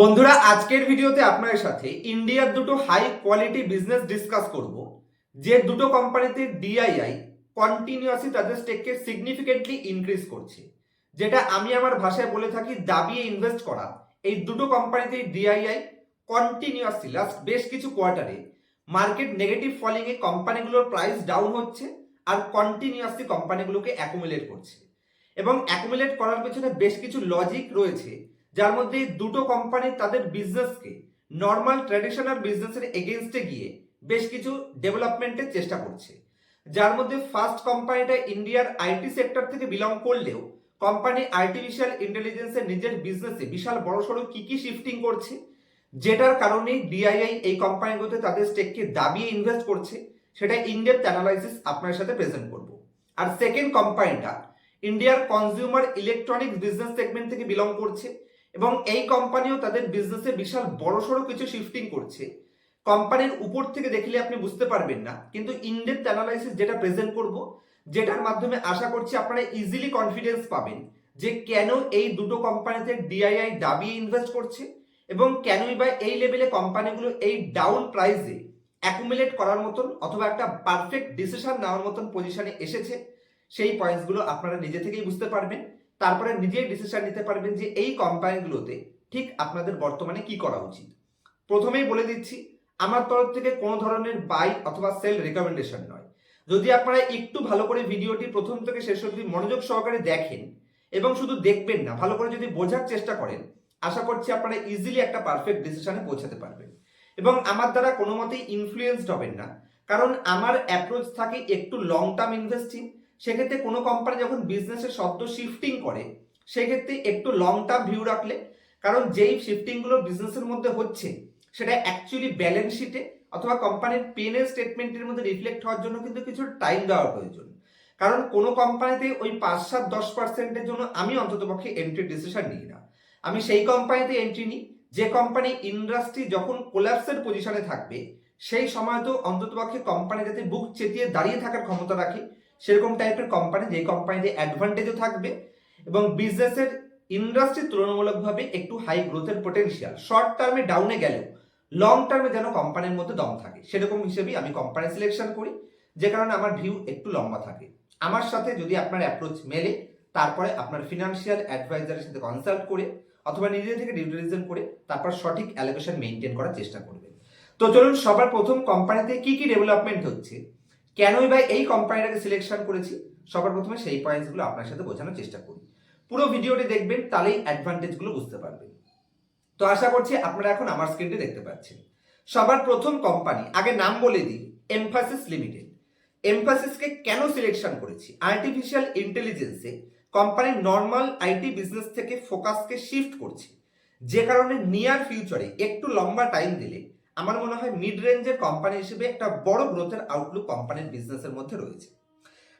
বন্ধুরা, আজকের ভিডিওতে আপনাদের সাথে ইন্ডিয়ার দুটো হাই কোয়ালিটি বিজনেস ডিসকাস করব। যে দুটো কোম্পানিতে ডিআইআই কন্টিনিউয়াসলি তাদের স্টেককে সিগনিফিকেন্টলি ইনক্রিজ করছে। যেটা আমি আমার ভাষায় বলে থাকি দাবিয়ে ইনভেস্ট করা। এই দুটো কোম্পানিতে ডিআইআই কন্টিনিউয়াসলি লাস্ট বেশ কিছু কোয়ার্টারে মার্কেট নেগেটিভ ফলিং এ কোম্পানিগুলোর প্রাইস ডাউন হচ্ছে আর কন্টিনিউয়াসলি কোম্পানিগুলোকে অ্যাকুমুলেট করছে। এবং অ্যাকুমুলেট করার পেছনে বেশ কিছু লজিক রয়েছে। যার মধ্যে দুটো কোম্পানি তাদের বিজনেসকে নর্মাল ট্র্যাডিশনাল বিজনেসের এগেনস্টে গিয়ে বেশ কিছু ডেভেলপমেন্টের চেষ্টা করছে। যার মধ্যে ফার্স্ট কোম্পানিটা ইন্ডিয়ার আইটি সেক্টর থেকে বিলং করলেও কোম্পানি আর্টিফিশিয়াল ইন্টেলিজেন্সের নিজের বিজনেসে বিশাল বড়সড় কি কি শিফটিং করছে, যেটার কারণে ডিআইআই এই কোম্পানিগুলোতে তাদের স্টেককে দাবিয়ে ইনভেস্ট করছে, সেটা ইনডেপথ অ্যানালাইসিস আপনার সাথে প্রেজেন্ট করব। আর সেকেন্ড কোম্পানিটা ইন্ডিয়ার কনজিউমার ইলেকট্রনিক্স বিজনেস সেগমেন্ট থেকে বিলং করছে এবং এই কোম্পানিও তাদের বিজনেসে বিশাল বড়সড় কিছু শিফটিং করছে। কোম্পানির উপর থেকে দেখলে আপনি বুঝতে পারবেন না। কিন্তু ইনডেপথ অ্যানালাইসিস যেটা প্রেজেন্ট করব, যেটার মাধ্যমে আশা করছি আপনারা ইজিলি কনফিডেন্স পাবেন যে কেন এই দুটো কোম্পানিতে ডিআইআই দাবিয়ে ইনভেস্ট করছে এবং কেনই বা এই লেভেলে কোম্পানিগুলো এই ডাউন প্রাইসে অ্যাকুমুলেট করার মতন অথবা একটা পারফেক্ট ডিসিশন নেওয়ার মতন পজিশনে এসেছে, সেই পয়েন্টসগুলো আপনারা নিজে থেকেই বুঝতে পারবেন। তারপরে নিজেই ডিসিশন নিতে পারবেন যে এই কোম্পানিগুলোতে ঠিক আপনাদের বর্তমানে কি করা উচিত। প্রথমেই বলে দিচ্ছি, আমার তরফ থেকে কোনো ধরনের বাই অথবা সেল রেকমেন্ডেশন নয়। যদি আপনারা একটু ভালো করে ভিডিওটি প্রথম থেকে শেষ অবধি মনোযোগ সহকারে দেখেন এবং শুধু দেখবেন না, ভালো করে যদি বোঝার চেষ্টা করেন, আশা করছি আপনারা ইজিলি একটা পারফেক্ট ডিসিশনে পৌঁছাতে পারবেন। এবং আমার দ্বারা কোনো মতেই ইনফ্লুয়েসড হবেন না, কারণ আমার অ্যাপ্রোচ থাকে একটু লং টার্ম ইনভেস্টিং সেক্ষেত্রে কোনো কোম্পানি যখন বিজনেসের শব্দ শিফটিং করে, সেক্ষেত্রে একটু লং টার্ম ভিউ রাখলে, কারণ যেই শিফটিংগুলো বিজনেসের মধ্যে হচ্ছে, সেটা অ্যাকচুয়ালি ব্যালেন্স শিটে অথবা কোম্পানির পেনের স্টেটমেন্টের মধ্যে রিফ্লেক্ট হওয়ার জন্য কিন্তু কিছু টাইম দেওয়া প্রয়োজন। কারণ কোনো কোম্পানিতে ওই পাঁচ, সাত, দশ পার্সেন্টের জন্য আমি অন্তত পক্ষে এন্ট্রি ডিসিশন নিই না। আমি সেই কোম্পানিতে এন্ট্রি নিই, যে কোম্পানি ইন্ডাস্ট্রি যখন কোল্যাপসের পজিশনে থাকবে, সেই সময় তো অন্ততপক্ষে কোম্পানি যাতে বুক চেতিয়ে দাঁড়িয়ে থাকার ক্ষমতা রাখে সেরকম টাইপের কোম্পানি যে কোম্পানিতে অ্যাডভান্টেজও থাকবে এবং বিজনেসের ইন্ডাস্ট্রি তুলনামূলকভাবে একটু হাই গ্রোথের পোটেনশিয়াল শর্ট টার্মে ডাউনে গেলেও লং টার্মে যেন কোম্পানির মধ্যে দম থাকে। সেরকম হিসেবেই আমি কোম্পানি সিলেকশন করি, যে কারণে আমার ভিউ একটু লম্বা থাকে। আমার সাথে যদি আপনার অ্যাপ্রোচ মেলে, তারপরে আপনার ফিনান্সিয়াল অ্যাডভাইজারের সাথে কনসাল্ট করে, অথবা নিজে থেকে ডিউটিলিজেন করে, তারপর সঠিক অ্যালোকেশন মেনটেন করার চেষ্টা করবেন। তো চলুন, সবার প্রথম কোম্পানিতে কি কি ডেভেলপমেন্ট হচ্ছে? কেনই বা এই কোম্পানিটাকে সিলেকশন করেছি? সবার প্রথমে সেই পয়েন্টসগুলো আপনার সাথে বোঝানোর চেষ্টা করি। পুরো ভিডিওটি দেখবেন, তাহলেই অ্যাডভান্টেজগুলো বুঝতে পারবেন। তো আশা করছি আপনারা এখন আমার স্ক্রিনটি দেখতে পাচ্ছেন। সবার প্রথম কোম্পানি আগে নাম বলে দিই এমফাসিস লিমিটেড এমফাসিসকে কেন সিলেকশন করেছি? আর্টিফিশিয়াল ইন্টেলিজেন্সে কোম্পানি নর্মাল আইটি বিজনেস থেকে ফোকাসকে শিফট করছে। যে কারণে নিয়ার ফিউচারে একটু লম্বা টাইম দিলে আমার মনে হয় মিড রেঞ্জের কোম্পানি হিসেবে একটা বড় গ্রোথের আউটলুক কোম্পানির বিজনেসের মধ্যে রয়েছে।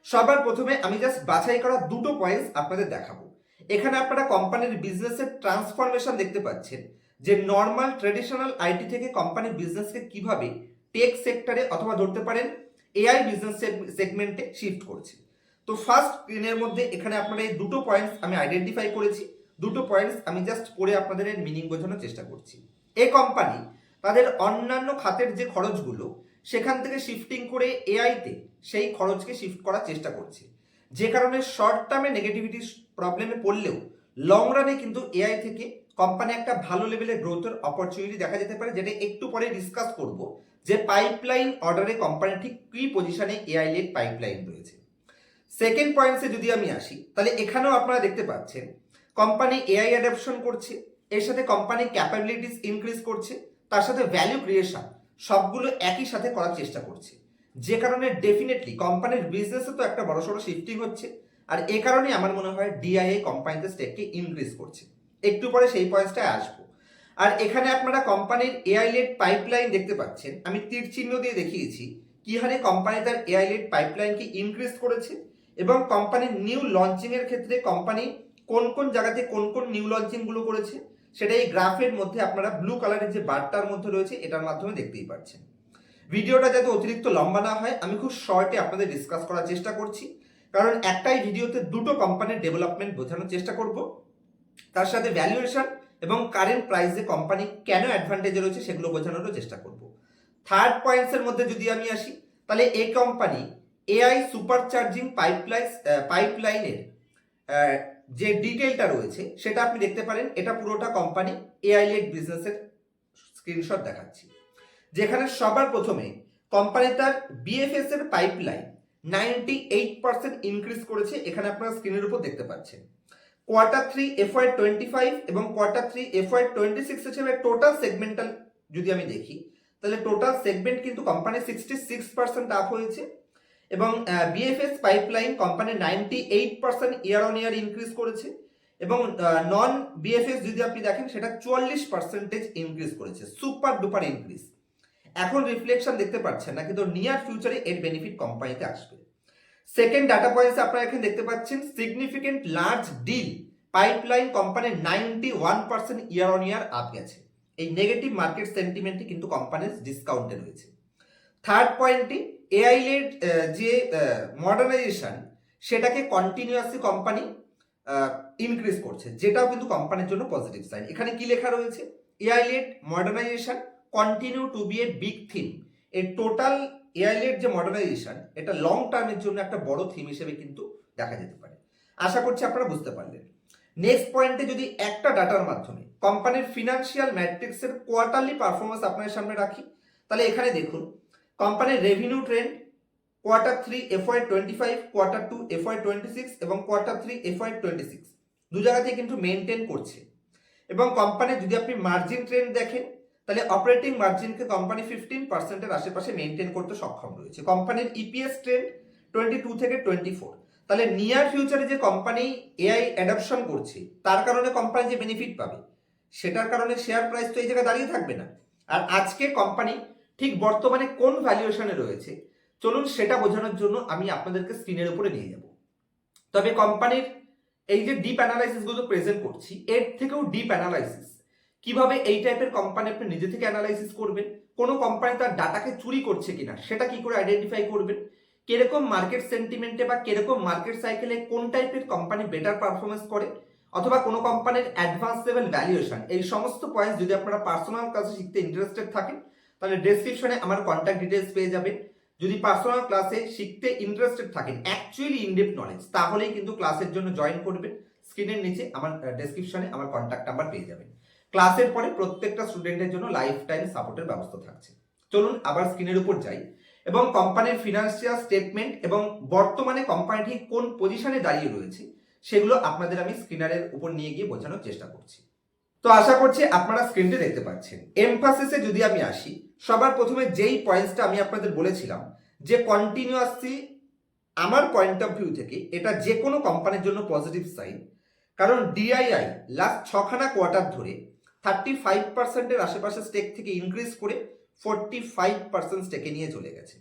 সবার প্রথমে আমি জাস্ট বাছাই করা দুটো পয়েন্টস আপনাদের দেখাবো। এখানে আপনারা কোম্পানির বিজনেসের ট্রান্সফরমেশন দেখতে পাচ্ছেন যে নর্মাল ট্রেডিশনাল আইটি থেকে কোম্পানির বিজনেসকে কীভাবে টেক সেক্টরে অথবা ধরতে পারেন এআই বিজনেস সেগমেন্টে শিফট করছে। তো ফার্স্ট স্ক্রিনের মধ্যে এখানে আপনারা এই দুটো পয়েন্টস আমি আইডেন্টিফাই করেছি। দুটো পয়েন্টস আমি জাস্ট পড়ে আপনাদের মিনিং বোঝানোর চেষ্টা করছি। এই কোম্পানি তাদের অন্যান্য খাতের যে খরচগুলো, সেখান থেকে শিফটিং করে এআইতে সেই খরচকে শিফট করার চেষ্টা করছে। যে কারণে শর্ট টার্মে নেগেটিভিটি প্রবলেমে পড়লেও লং রানে কিন্তু এআই থেকে কোম্পানি একটা ভালো লেভেলের গ্রোথের অপরচুনিটি দেখা যেতে পারে, যেটা একটু পরে ডিসকাস করব যে পাইপলাইন অর্ডারে কোম্পানি ঠিক কি পজিশনে এআই লেড পাইপলাইন রয়েছে। সেকেন্ড পয়েন্টসে যদি আমি আসি, তাহলে এখানেও আপনারা দেখতে পাচ্ছেন কোম্পানি এআই অ্যাডাপশন করছে, এর সাথে কোম্পানি ক্যাপাবিলিটিস ইনক্রিজ করছে। তার সাথে ভ্যালু ক্রিয়েশন সবগুলো একই সাথে করার চেষ্টা করছে। যে কারণে ডেফিনেটলি কোম্পানির বিজনেসে তো একটা বড় সড়ো শিফটিং হচ্ছে, আর এ কারণে আমার মনে হয় ডিআইএ কোম্পানিতে স্টেককে ইনক্রিজ করছে। একটু পরে সেই পয়েন্টসটায় আসব। আর এখানে আপনারা কোম্পানির এআই লেড পাইপলাইন দেখতে পাচ্ছেন। আমি তীর চিহ্ন দিয়ে দেখিয়েছি কি হারে কোম্পানি তার এআই লেড পাইপলাইনকে ইনক্রিজ করেছে এবং কোম্পানির নিউ লঞ্চিংয়ের ক্ষেত্রে কোম্পানি কোন কোন জায়গাতে কোন কোন নিউ লঞ্চিংগুলো করেছে। সেটা এই গ্রাফের মধ্যে আপনারা ব্লু কালারের যে বারটার মধ্যে রয়েছে, এটার মাধ্যমে দেখতেই পাচ্ছেন। ভিডিওটা যাতে অতিরিক্ত লম্বা না হয়, আমি খুব শর্টে আপনাদের ডিসকাস করার চেষ্টা করছি। কারণ একটাই ভিডিওতে দুটো কোম্পানির ডেভেলপমেন্ট বোঝানোর চেষ্টা করব। তার সাথে ভ্যালুয়েশন এবং কারেন্ট প্রাইসে কোম্পানি কেন অ্যাডভান্টেজে রয়েছে, সেগুলো বোঝানোরও চেষ্টা করব। থার্ড পয়েন্টসের মধ্যে যদি আমি আসি, তাহলে এই company AI super charging pipeline পাইপলাইনের যে ডিটেলটা রয়েছে, সেটা আপনি দেখতে পারেন। এটা পুরোটা কোম্পানি এআই লেড বিজনেসের স্ক্রিনশট দেখাচ্ছি। যেখানে সবার প্রথমে কোম্পানি তার বিএফএস এর pipeline ninety eight percent increase করেছে, এখানে আপনারা স্ক্রিনের উপর দেখতে পাচ্ছেন। Quarter three FY twenty five এবং quarter three FY twenty six হিসেবে টোটাল সেগমেন্টাল যদি আমি দেখি, তাহলে টোটাল সেগমেন্ট কিন্তু company sixty six percent up হয়েছে। এবং BFS pipeline company ninety eight percent year on year increase করেছে এবং নন বিএফএস যদি আপনি দেখেন সেটা চুয়াল্লিশ পার্সেন্টেজ ইনক্রিজ করেছে। সুপার ডুপার ইনক্রিজ এখন রিফ্লেকশন দেখতে পাচ্ছেন না কিন্তু নিয়ার ফিউচারে এর বেনিফিট কোম্পানিতে আসবে। সেকেন্ড ডাটা পয়েন্টস আপনারা এখানে দেখতে পাচ্ছেন সিগনিফিকেন্ট লার্জ ডিল পাইপলাইন কোম্পানির ninety one percent year on year up গেছে। এই নেগেটিভ মার্কেট সেন্টিমেন্টটি কিন্তু কোম্পানির ডিসকাউন্টে রয়েছে। থার্ড পয়েন্টটি এআই লেড যে মডার্নাইজেশন সেটাকে কন্টিনিউয়াসলি কোম্পানি ইনক্রিজ করছে। যেটাও কিন্তু কোম্পানির জন্য পজিটিভ সাইন এখানে কি লেখা রয়েছে? AI led modernisation continue to be a big theme এর টোটাল এআই লেড যে মডার্নাইজেশন এটা লং টার্মের জন্য একটা বড় থিম হিসেবে কিন্তু দেখা যেতে পারে। আশা করছি আপনারা বুঝতে পারলেন। নেক্সট পয়েন্টে যদি একটা ডাটার মাধ্যমে কোম্পানির ফিনান্সিয়াল ম্যাট্রিক্সের কোয়ার্টারলি পারফরমেন্স আপনাদের সামনে রাখি, তাহলে এখানে দেখুন কোম্পানির revenue trend quarter three FY twenty five quarter two FY twenty six এবং quarter three FY twenty six দু জায়গাতেই কিন্তু মেনটেন করছে। এবং কোম্পানির যদি আপনি মার্জিন ট্রেন্ড দেখেন, তাহলে অপারেটিং মার্জিনকে কোম্পানি ফিফটিন পার্সেন্টের আশেপাশে মেনটেন করতে সক্ষম রয়েছে। কোম্পানির ইপিএস ট্রেন্ড টোয়েন্টি টু থেকে টোয়েন্টি ফোর তাহলে নিয়ার ফিউচারে যে কোম্পানি এআই অ্যাডাপশন করছে, তার কারণে কোম্পানি যে বেনিফিট পাবে, সেটার কারণে শেয়ার প্রাইস তো এই জায়গায় দাঁড়িয়ে থাকবে না। আর আজকে কোম্পানি ঠিক বর্তমানে কোন ভ্যালুয়েশনে রয়েছে? চলুন সেটা বোঝানোর জন্য আমি আপনাদেরকে স্ক্রিনের উপরে নিয়ে যাব। তবে কোম্পানির এই যে ডিপ অ্যানালাইসিসগুলো প্রেজেন্ট করছি, এর থেকেও ডিপ অ্যানালাইসিস কীভাবে এই টাইপের কোম্পানি আপনি নিজে থেকে অ্যানালাইসিস করবেন? কোনো কোম্পানি তার ডাটাকে চুরি করছে কিনা, সেটা কি করে আইডেন্টিফাই করবেন? কীরকম মার্কেট সেন্টিমেন্টে বা কীরকম মার্কেট সাইকেলে কোন টাইপের কোম্পানি বেটার পারফরমেন্স করে? অথবা কোনো কোম্পানির অ্যাডভান্স লেভেল ভ্যালুয়েশন এই সমস্ত পয়েন্টস যদি আপনারা পার্সোনাল ক্লাসে শিখতে ইন্টারেস্টেড থাকেন তাহলে ডেসক্রিপশনে আমার কন্ট্যাক্ট ডিটেলস পেয়ে যাবেন। যদি পার্সোনাল ক্লাসে শিখতে ইন্টারেস্টেড থাকেন অ্যাকচুয়ালি ইনডেপ নলেজ তাহলেই কিন্তু ক্লাসের জন্য জয়েন করবেন। স্ক্রিনের নিচে আমার ডেসক্রিপশনে আমার কন্ট্যাক্ট নাম্বার পেয়ে যাবেন। ক্লাসের পরে প্রত্যেকটা স্টুডেন্টের জন্য লাইফ টাইম সাপোর্টের ব্যবস্থা থাকছে। চলুন আবার স্ক্রিনের উপর যাই। এবং কোম্পানির ফিনান্সিয়াল স্টেটমেন্ট এবং বর্তমানে কোম্পানিটি কোন পজিশনে দাঁড়িয়ে রয়েছে, সেগুলো আপনাদের আমি স্ক্রিনারের উপর নিয়ে গিয়ে বোঝানোর চেষ্টা করছি। তো আশা করছি আপনারা স্ক্রিনটি দেখতে পাচ্ছেন। এমফাসিসে যদি আমি আসি, সবার প্রথমে যেই পয়েন্টসটা আমি আপনাদের বলেছিলাম, যে কন্টিনিউয়াসলি আমার পয়েন্ট অফ ভিউ থেকে এটা যে কোনো কোম্পানির জন্য পজিটিভ সাইন কারণ ডিআইআই লাস্ট ছখানা কোয়ার্টার ধরে থার্টি ফাইভ পার্সেন্টের আশেপাশে স্টেক থেকে ইনক্রিজ করে ফোরটি ফাইভ পার্সেন্ট স্টেকে নিয়ে চলে গেছে।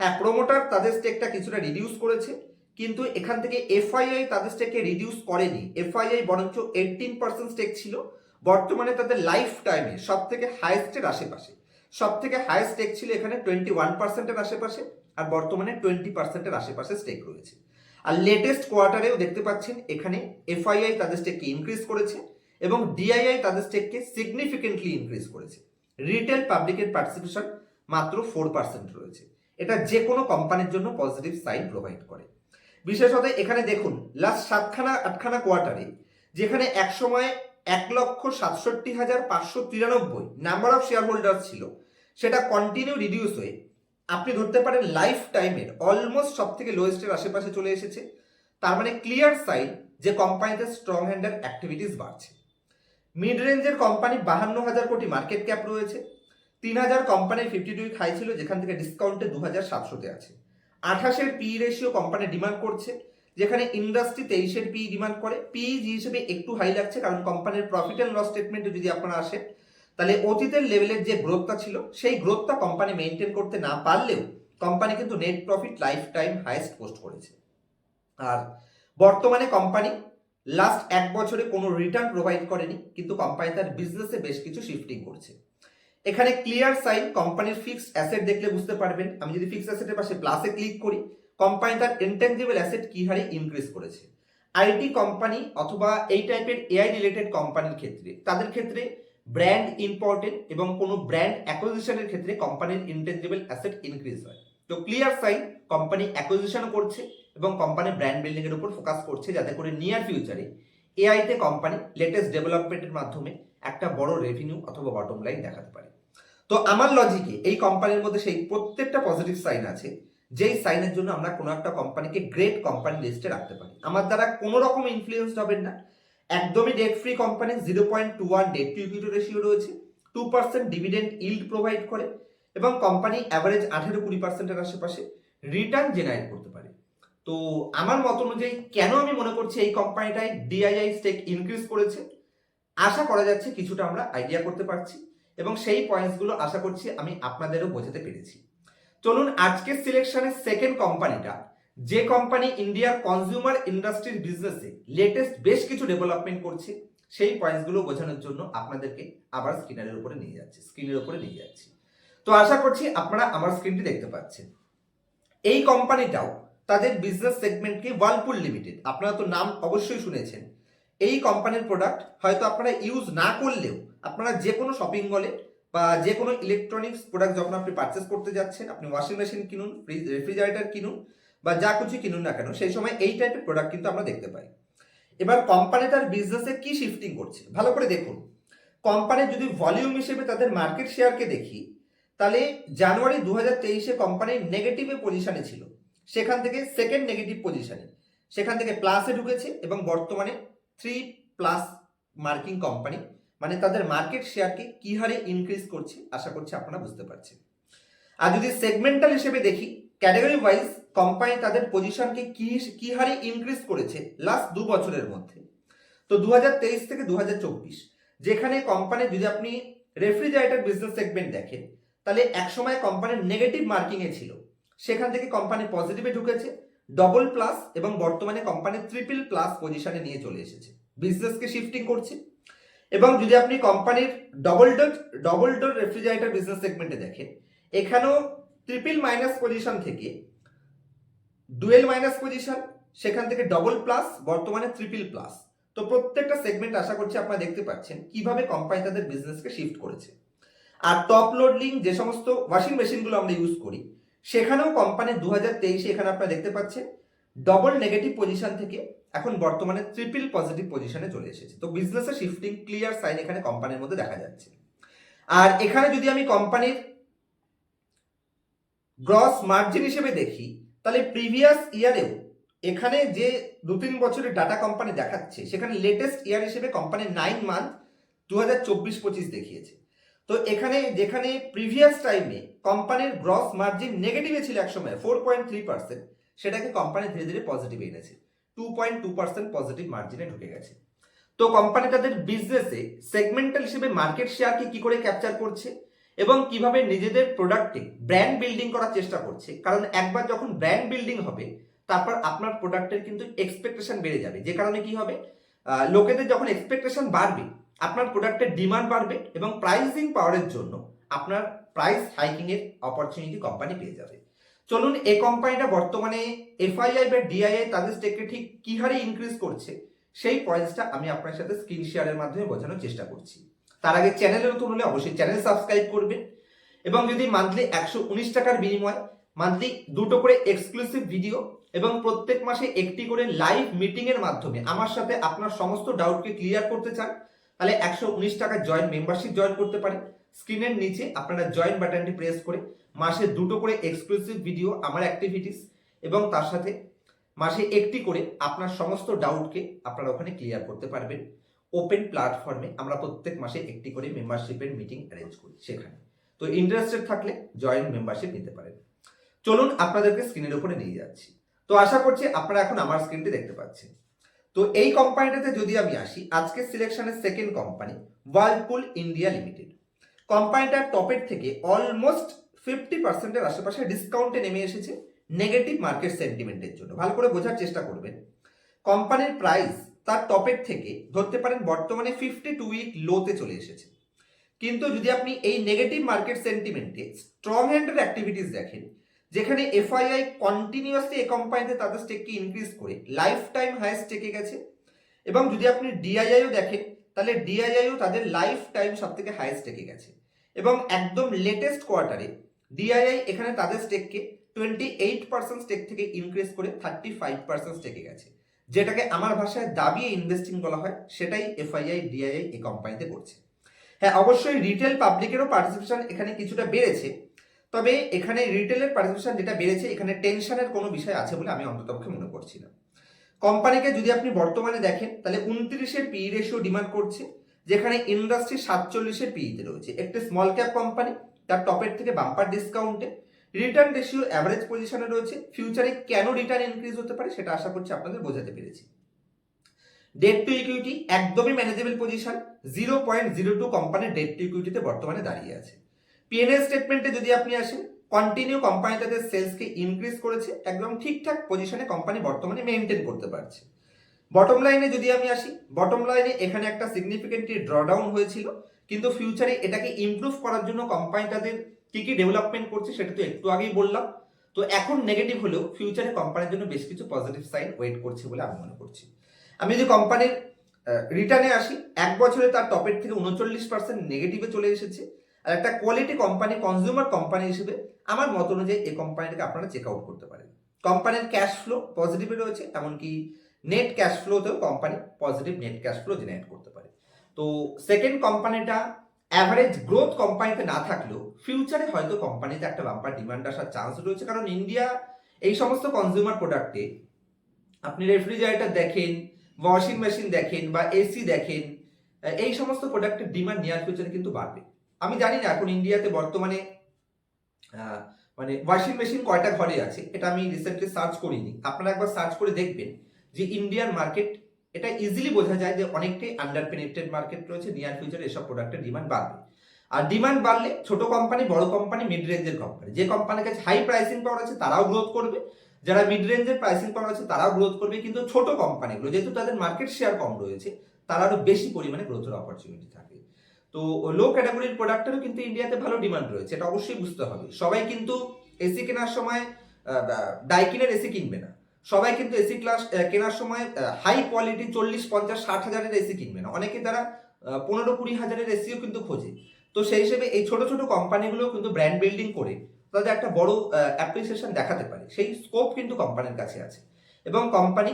হ্যাঁ প্রোমোটার তাদের স্টেকটা কিছুটা রিডিউস করেছে, কিন্তু এখান থেকে এফআইআই তাদের স্টেককে রিডিউস করেনি। এফআইআই বরঞ্চ এইটিন পার্সেন্ট স্টেক ছিল। বর্তমানে তাদের লাইফ টাইমে সব থেকে হাইয়েস্টের আশেপাশে। সব থেকে হাইয়েস্ট স্টেক ছিল এখানে টোয়েন্টি ওয়ান পার্সেন্টের আশেপাশে আর বর্তমানে টোয়েন্টি পার্সেন্টের আশেপাশে স্টেক রয়েছে। আর লেটেস্ট কোয়ার্টারেও দেখতে পাচ্ছেন এখানে এফআইআই তাদের স্টেককে ইনক্রিজ করেছে এবং ডিআইআই তাদের স্টেককে সিগনিফিকেন্টলি ইনক্রিজ করেছে। রিটেল পাবলিকের পার্টিসিপেশন মাত্র ফোর পার্সেন্ট রয়েছে। এটা যে কোনো কোম্পানির জন্য পজিটিভ সাইন প্রোভাইড করে। বিশেষত এখানে দেখুন লাস্ট সাতখানা, আটখানা কোয়ার্টারে যেখানে এক সময় এক লক্ষ সাতষট্টি হাজার পাঁচশো তিরানব্বই নাম্বার অফ শেয়ার হোল্ডার ছিল। সেটা কন্টিনিউ রিডিউস হয়ে, আপনি ধরতে পারেন লাইফ টাইমের অলমোস্ট সব থেকে লোয়েস্টের আশেপাশে চলে এসেছে। তার মানে ক্লিয়ার সাইন যে কোম্পানিতে স্ট্রং হ্যান্ডের অ্যাক্টিভিটিস বাড়ছে। মিড রেঞ্জের কোম্পানি বাহান্ন হাজার কোটি মার্কেট ক্যাপ রয়েছে। তিন হাজার কোম্পানির ফিফটি টু হাই ছিল, যেখান থেকে ডিসকাউন্টে দু হাজার সাতশোতে আছে। আঠাশের পি রেশিও কোম্পানি ডিমান্ড করছে। যেখানে ইন্ডাস্ট্রি তেইশের পি ডিমান্ড করে। পিজি হিসেবে একটু হাই লাগছে, কারণ কোম্পানির প্রফিট অ্যান্ড লস স্টেটমেন্টে যদি আপনারা আসেন, তাহলে অতীতের লেভেলের যে গ্রোথটা ছিল, সেই গ্রোথটা কোম্পানি মেনটেন করতে না পারলেও কোম্পানি কিন্তু net profit life time highest post করেছে। আর বর্তমানে কোম্পানি লাস্ট এক বছরে কোনো রিটার্ন প্রোভাইড করেনি, কিন্তু কোম্পানি তার বিজনেসে বেশ কিছু শিফটিং করছে। এখানে ক্লিয়ার সাইন কোম্পানির ফিক্সড অ্যাসেট দেখলে বুঝতে পারবেন। আমি যদি ফিক্সড অ্যাসেটের পাশে প্লাসে ক্লিক করি কোম্পানি তার ইনটেনজিবল অ্যাসেট কি হারে ইনক্রিজ করেছে? আইটি কোম্পানি অথবা এই টাইপের এআই রিলেটেড কোম্পানির ক্ষেত্রে, তাদের ক্ষেত্রে ব্র্যান্ড ইম্পর্টেন্ট এবং কোনো ব্র্যান্ড অ্যাকুইজিশনের ক্ষেত্রে কোম্পানির ইনটেনজিবল অ্যাসেট ইনক্রিজ হয়। তো ক্লিয়ার সাইন কোম্পানি অ্যাকুইজিশন করছে এবং কোম্পানি ব্র্যান্ড বিল্ডিং এর উপর ফোকাস করছে যাতে করে নিয়ার ফিউচারে এআইতে কোম্পানি লেটেস্ট ডেভেলপমেন্টের মাধ্যমে একটা বড় রেভিনিউ অথবা বটম লাইন দেখাতে পারে। তো আমার লজিকে এই কোম্পানির মধ্যে সেই প্রত্যেকটা পজিটিভ সাইন আছে। যেই সাইনের জন্য আমরা কোনো একটা কোম্পানিকে গ্রেট কোম্পানি লিস্টে রাখতে পারি। আমার দ্বারা কোনো রকম ইনফ্লুয়েন্স হবেন না। একদমই debt free company zero point two one debt to equity ratio রয়েছে। Two percent dividend yield provide করে এবং কোম্পানি অ্যাভারেজ আঠেরো কুড়ি পার্সেন্টের আশেপাশে রিটার্ন জেনারেট করতে পারে। তো আমার মত অনুযায়ী কেন আমি মনে করছি এই কোম্পানিটায় ডিআইআই স্টেক ইনক্রিজ করেছে? আশা করা যাচ্ছে কিছুটা আমরা আইডিয়া করতে পারছি এবং সেই পয়েন্টসগুলো আশা করছি আমি আপনাদেরও বোঝাতে পেরেছি। চলুন আজকের সিলেকশনের সেকেন্ড কোম্পানিটা যে কোম্পানি ইন্ডিয়ার কনজিউমার ইন্ডাস্ট্রির বিজনেসে লেটেস্ট বেশ কিছু ডেভেলপমেন্ট করছে, সেই পয়েন্টসগুলো বোঝানোর জন্য আপনাদেরকে আবার স্ক্রিনারের উপরে নিয়ে যাচ্ছি স্ক্রিনের উপরে নিয়ে যাচ্ছি। তো আশা করছি আপনারা আমার স্ক্রিনটি দেখতে পাচ্ছেন। এই কোম্পানিটাও তাদের বিজনেস সেগমেন্টকে ওয়ালপুল লিমিটেড আপনারা তো নাম অবশ্যই শুনেছেন। এই কোম্পানির প্রোডাক্ট হয়তো আপনারা ইউজ না করলেও আপনারা যে কোনো শপিং মলে বা যে কোনো ইলেকট্রনিক্স প্রোডাক্ট যখন আপনি পারচেস করতে যাচ্ছেন, আপনি ওয়াশিং মেশিন কিনুন ফ্রিজ রেফ্রিজারেটর কিনুন, বা যা কিছু কিনুন না কেন, সেই সময় এই টাইপের প্রোডাক্ট কিন্তু আমরা দেখতে পাই। এবার কোম্পানি তার বিজনেসে কি শিফটিং করছে? ভালো করে দেখুন। কোম্পানির যদি ভলিউম হিসেবে তাদের মার্কেট শেয়ারকে দেখি, তাহলে জানুয়ারি দু হাজার তেইশে কোম্পানি নেগেটিভে পজিশনে ছিল। সেখান থেকে সেকেন্ড নেগেটিভ পজিশনে সেখান থেকে প্লাসে ঢুকেছে এবং বর্তমানে থ্রি প্লাস মার্কিং কোম্পানি মানে তাদের মার্কেট শেয়ারকে কি হারে ইনক্রিজ করছে, আশা করছি আপনারা বুঝতে পারছেন। আর যদি সেগমেন্টাল হিসেবে দেখি ক্যাটাগরি ওয়াইজ কোম্পানি তাদের পজিশনকে কি কি হারে ইনক্রিজ করেছে লাস্ট দু বছরের মধ্যে। তো দু হাজার তেইশ থেকে দু হাজার চব্বিশ, যেখানে কোম্পানি যদি আপনি রেফ্রিজারেটর বিজনেস সেগমেন্ট দেখেন, তাহলে একসময় কোম্পানির নেগেটিভ মার্কিংয়ে ছিল। সেখান থেকে কোম্পানি পজিটিভে ঢুকেছে ডবল প্লাস এবং বর্তমানে কোম্পানি ট্রিপল প্লাস পজিশনে নিয়ে চলে এসেছে। বিজনেসকে শিফটিং করছে। এবং যদি আপনি কোম্পানির double door double door refrigerator business সেগমেন্টে দেখেন, এখানেও ট্রিপল মাইনাস পজিশন থেকে ডুয়েল মাইনাস পজিশন সেখান থেকে ডবল প্লাস বর্তমানে ট্রিপল প্লাস তো প্রত্যেকটা সেগমেন্ট আশা করছি আপনারা দেখতে পাচ্ছেন কীভাবে কোম্পানি তাদের বিজনেসকে শিফট করেছে। আর টপ লোড লিঙ্ক যে সমস্ত ওয়াশিং মেশিনগুলো আমরা ইউজ করি, সেখানেও কোম্পানি দু হাজার তেইশে এখানে আপনারা দেখতে পাচ্ছেন ডবল নেগেটিভ পজিশন থেকে এখন বর্তমানে ট্রিপল পজিটিভ পজিশনে চলে এসেছে। তো বিজনেসের শিফটিং ক্লিয়ার সাইন এখানে কোম্পানির মধ্যে দেখা যাচ্ছে। আর এখানে যদি আমি কোম্পানির গ্রস মার্জিন হিসেবে দেখি, তাহলে প্রিভিয়াস ইয়ারেও এখানে যে দু তিন বছরের ডাটা কোম্পানি দেখাচ্ছে, সেখানে লেটেস্ট ইয়ার হিসেবে কোম্পানির নাইন মান্থ দু হাজার চব্বিশ পঁচিশ দেখিয়েছে। তো এখানে যেখানে প্রিভিয়াস টাইমে কোম্পানির গ্রস মার্জিন নেগেটিভে ছিল একসময় ফোর পয়েন্ট থ্রি পার্সেন্ট সেটাকে কোম্পানি ধীরে ধীরে পজিটিভ এনেছে। Two point two percent positive মার্জিনে ঢুকে গেছে। তো কোম্পানি তাদের বিজনেসে সেগমেন্টাল হিসেবে মার্কেট শেয়ারকে কি করে ক্যাপচার করছে এবং কীভাবে নিজেদের প্রোডাক্টে ব্র্যান্ড বিল্ডিং করার চেষ্টা করছে? কারণ একবার যখন ব্র্যান্ড বিল্ডিং হবে, তারপর আপনার প্রোডাক্টের কিন্তু এক্সপেকটেশন বেড়ে যাবে। যে কারণে কি হবে? লোকেদের যখন এক্সপেকটেশন বাড়বে, আপনার প্রোডাক্টের ডিমান্ড বাড়বে এবং প্রাইসিং পাওয়ারের জন্য আপনার প্রাইস হাইকিং এর অপরচুনিটি কোম্পানি পেয়ে যাবে। চলুন এই কোম্পানিটা বর্তমানে এফআইআই বা ডিআইআই তাদের স্টেককে ঠিক কি হারে ইনক্রিজ করছে, সেই পয়েন্টসটা আমি আপনার সাথে স্ক্রিন শেয়ারের মাধ্যমে বোঝানোর চেষ্টা করছি। তার আগে চ্যানেলে নতুন হলে অবশ্যই চ্যানেল সাবস্ক্রাইব করবেন এবং যদি মান্থলি একশো উনিশ টাকার বিনিময় মান্থলি দুটো করে এক্সক্লুসিভ ভিডিও এবং প্রত্যেক মাসে একটি করে লাইভ মিটিং এর মাধ্যমে আমার সাথে আপনার সমস্ত ডাউটকে ক্লিয়ার করতে চান, তাহলে একশো উনিশ টাকা জয়েন মেম্বারশিপ জয়েন করতে পারেন। স্ক্রিনের নিচে আপনারা জয়েন বাটনটি প্রেস করে মাসে দুটো করে এক্সক্লুসিভ ভিডিও আমার অ্যাক্টিভিটিস এবং তার সাথে মাসে একটি করে আপনার সমস্ত ডাউটকে আপনারা ওখানে ক্লিয়ার করতে পারবেন। ওপেন প্ল্যাটফর্মে আমরা প্রত্যেক মাসে একটি করে মেম্বারশিপের মিটিং অ্যারেঞ্জ করি সেখানে। তো ইন্টারেস্টেড থাকলে জয়েন মেম্বারশিপ নিতে পারেন। চলুন আপনাদেরকে স্ক্রিনের উপরে নিয়ে যাচ্ছি। তো আশা করছি আপনারা এখন আমার স্ক্রিনটি দেখতে পাচ্ছেন। তো এই কোম্পানিটাতে যদি আমি আসি, আজকের সিলেকশনের second company Whirlpool India limited কোম্পানিটার টপের থেকে অলমোস্ট ফিফটি পার্সেন্টের আশেপাশে ডিসকাউন্টে নেমে এসেছে নেগেটিভ মার্কেট সেন্টিমেন্টের জন্য। ভালো করে বোঝার চেষ্টা করবেন। কোম্পানির প্রাইস তার টপের থেকে ধরতে পারেন বর্তমানে ফিফটি টু উইক লোতে চলে এসেছে। কিন্তু যদি আপনি এই নেগেটিভ মার্কেট সেন্টিমেন্টে স্ট্রং হ্যান্ডের অ্যাক্টিভিটিস দেখেন, যেখানে এফআইআই কন্টিনিউয়াসলি এ কোম্পানিতে তাদের স্টেককে ইনক্রিজ করে লাইফ টাইম হাই স্টেকে গেছে, এবং যদি আপনি ডিআইআইও দেখেন, তাহলে ডিআইআইও তাদের লাইফ টাইম সব থেকে হাই স্টেকে গেছে। এবং একদম লেটেস্ট কোয়ার্টারে ডিআইআই এখানে তাদের স্টেককে টোয়েন্টি এইট পার্সেন্ট স্টেক থেকে ইনক্রিজ করে থার্টি ফাইভ পার্সেন্ট স্টেকে গেছে। যেটাকে আমার ভাষায় দাবিয়ে ইনভেস্টিং বলা হয়, সেটাই এফআইআই ডিআইআই এই কোম্পানিতে করছে। হ্যাঁ অবশ্যই রিটেল পাবলিকেরও পার্টিসিপেশন এখানে কিছুটা বেড়েছে, তবে এখানে রিটেলের পার্টিসিপেশন যেটা বেড়েছে, এখানে টেনশনের কোনো বিষয় আছে বলে আমি অন্ততপক্ষে মনে করছি না। কোম্পানিকে যদি আপনি বর্তমানে দেখেন, তাহলে উনত্রিশের পি রেশিও ডিমান্ড করছে যেখানে ইন্ডাস্ট্রি সাতচল্লিশের পিইতে রয়েছে। একটি স্মল ক্যাপ কোম্পানি তার টপের থেকে বাম্পার ডিসকাউন্টে রিটার্ন রেশিও অ্যাভারেজ পজিশনে রয়েছে। ফিউচারে কেন রিটার্ন ইনক্রিজ হতে পারে সেটা আশা করছি আপনাদের বোঝাতে পেরেছি। ডেট টু ইকুইটি একদমই manageable position zero point zero two কোম্পানির ডেট টু ইকুইটিতে বর্তমানে দাঁড়িয়ে আছে। পিএনএল স্টেটমেন্টে যদি আপনি আসেন কন্টিনিউ কোম্পানি তাদের সেলসকে ইনক্রিজ করেছে। একদম ঠিকঠাক পজিশনে কোম্পানি বর্তমানে মেনটেন করতে পারছে। বটম লাইনে যদি আমি আসি বটম লাইনে এখানে একটা সিগনিফিকেন্টলি ড্রডাউন হয়েছিল। কিন্তু ফিউচারে এটাকে ইমপ্রুভ করার জন্য কোম্পানি তাদের কি কি ডেভেলপমেন্ট করছে সেটা তো একটু আগেই বললাম। তো এখন নেগেটিভ হলেও ফিউচারে কোম্পানির জন্য বেশ কিছু পজিটিভ সাইন ওয়েট করছে বলে আমি মনে করছি। আমি যদি কোম্পানির রিটার্নে আসি, এক বছরে তার টপের থেকে উনচল্লিশ পার্সেন্ট নেগেটিভে চলে এসেছে। আর একটা কোয়ালিটি কোম্পানি কনজিউমার কোম্পানি হিসেবে আমার মত অনুযায়ী এই কোম্পানিটাকে আপনারা চেক আউট করতে পারেন। কোম্পানির ক্যাশ ফ্লো পজিটিভে রয়েছে, এমনকি নেট ক্যাশ ফ্লোতেও company positive net cash flow generate করতে পারে। তো সেকেন্ড কোম্পানিটা অ্যাভারেজ গ্রোথ কোম্পানিতে না থাকলেও ফিউচারে হয়তো কোম্পানিতে একটা বাম্পার ডিমান্ড আসার চান্স রয়েছে। কারণ ইন্ডিয়া এই সমস্ত কনজিউমার প্রোডাক্টে আপনি রেফ্রিজারেটর দেখেন ওয়াশিং মেশিন দেখেন বা এসি দেখেন এই সমস্ত প্রোডাক্টের ডিমান্ড নিয়ার ফিউচারে কিন্তু বাড়বে। আমি জানি না এখন ইন্ডিয়াতে বর্তমানে মানে ওয়াশিং মেশিন কয়টা ঘরে আছে, এটা আমি রিসেন্টলি সার্চ করিনি। আপনারা একবার সার্চ করে দেখবেন। যে ইন্ডিয়ান মার্কেট এটা ইজিলি বোঝা যায় যে অনেকটাই আন্ডার পেনিট্রেড মার্কেট রয়েছে নিয়ার ফিউচারে এসব প্রোডাক্টের ডিমান্ড বাড়বে। আর ডিমান্ড বাড়লে ছোট কোম্পানি বড় কোম্পানি মিড রেঞ্জের কোম্পানি যে কোম্পানির কাছে হাই প্রাইসিং পাওয়ার আছে, তারাও গ্রোথ করবে। যারা মিড রেঞ্জের প্রাইসিং পাওয়ার আছে, তারাও গ্রোথ করবে, কিন্তু ছোট কোম্পানিগুলো যেহেতু তাদের মার্কেট শেয়ার কম রয়েছে, তারা আরও বেশি পরিমাণে গ্রোথের অপরচুনিটি থাকে। তো লো ক্যাটাগরির প্রোডাক্টেরও কিন্তু ইন্ডিয়াতে ভালো ডিমান্ড রয়েছে, এটা অবশ্যই বুঝতে হবে। সবাই কিন্তু এসি কেনার সময় ডাইকিনের এসি কিনবে না। সবাই কিন্তু এসি ক্লাস কেনার সময় হাই কোয়ালিটি চল্লিশ, পঞ্চাশ, ষাট হাজারের এসি কিনবে না অনেকে তারা পনেরো, কুড়ি হাজারের এসিও কিন্তু খোঁজে। তো সেই হিসেবে এই ছোট ছোট কোম্পানিগুলো কিন্তু ব্র্যান্ড বিল্ডিং করে তাদের একটা বড় অ্যাপ্রিসিয়েশন দেখাতে পারে। সেই স্কোপ কিন্তু কোম্পানির কাছে আছে। এবং কোম্পানি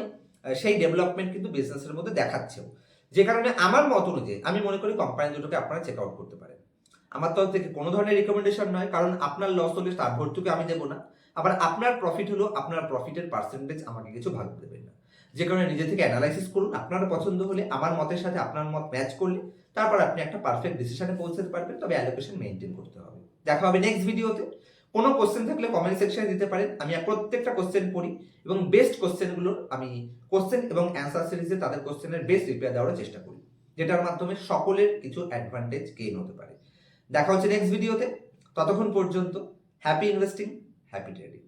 সেই ডেভেলপমেন্ট কিন্তু বিজনেসের মধ্যে দেখাচ্ছেও। যে কারণে আমার মত অনুযায়ী, আমি মনে করি কোম্পানি দুটোকে আপনারা চেক আউট করতে পারেন। আমার তরফ থেকে কোনো ধরনের রিকমেন্ডেশন নয়, কারণ আপনার লস হলে তার ভর্তুকি আমি দেবো না। আবার আপনার প্রফিট হলো আপনার প্রফিটের পার্সেন্টেজ আমাকে কিছু ভাগ দেবেন না। যে কারণে নিজে থেকে অ্যানালাইসিস করুন, আপনার পছন্দ হলে, আমার মতের সাথে আপনার মত ম্যাচ করলে, তারপর আপনি একটা পারফেক্ট ডিসিশনে পৌঁছাতে পারবেন, তবে অ্যালোকেশন মেনটেন করতে হবে। দেখা হবে নেক্সট ভিডিওতে কোনো কোশ্চেন থাকলে কমেন্ট সেকশনে দিতে পারেন। আমি প্রত্যেকটা কোশ্চেন পড়ি এবং বেস্ট কোশ্চেনগুলোর আমি কোশ্চেন এবং অ্যান্সার সিরিজে তাদের কোশ্চেনের বেস্ট রিপ্লাই দেওয়ার চেষ্টা করি, যেটার মাধ্যমে সকলের কিছু অ্যাডভান্টেজ গেইন হতে পারে। দেখা হচ্ছে নেক্সট ভিডিওতে ততক্ষণ পর্যন্ত হ্যাপি ইনভেস্টিং হ্যাপি ট্রেডিং